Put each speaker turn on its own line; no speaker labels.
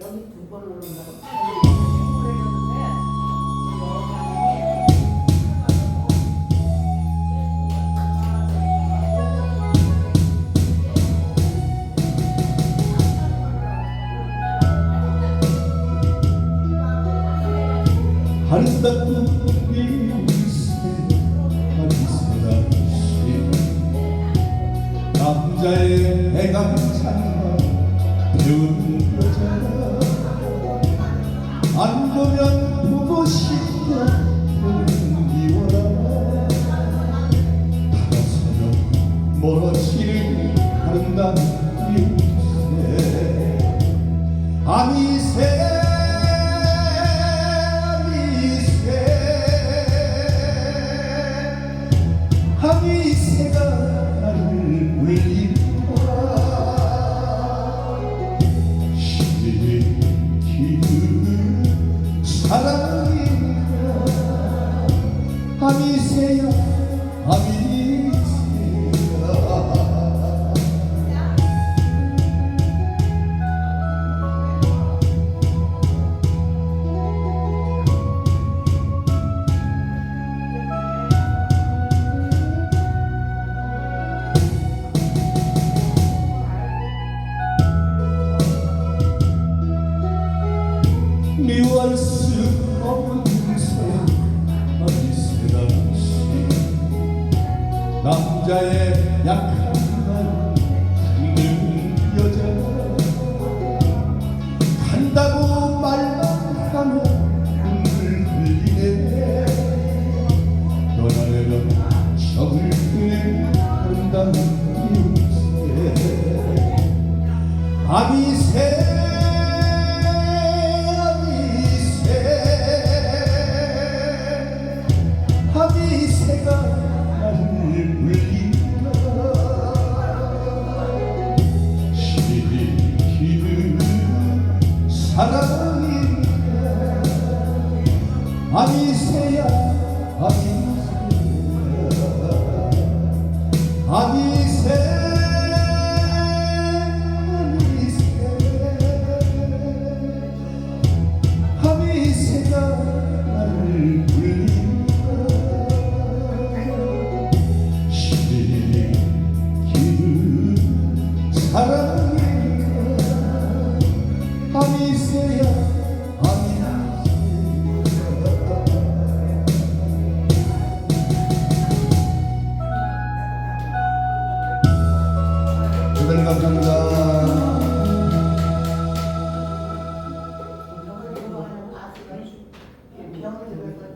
여기 두 번을 온다고.
아름답고 일세 한세라시 남자의 애강찬과 배운 여자 안 보면 보고 싶어 미워할 수 없는 새 어디서든지 남자의 약한 말 듣는 여자. 간다고 말만 하면 눈물 흘리네. 떠나려면 적을 아름다운 이웃새 아미새 아미새 사랑인가 아미새야 아미새야. 아미 여러분 감사합니다. 병을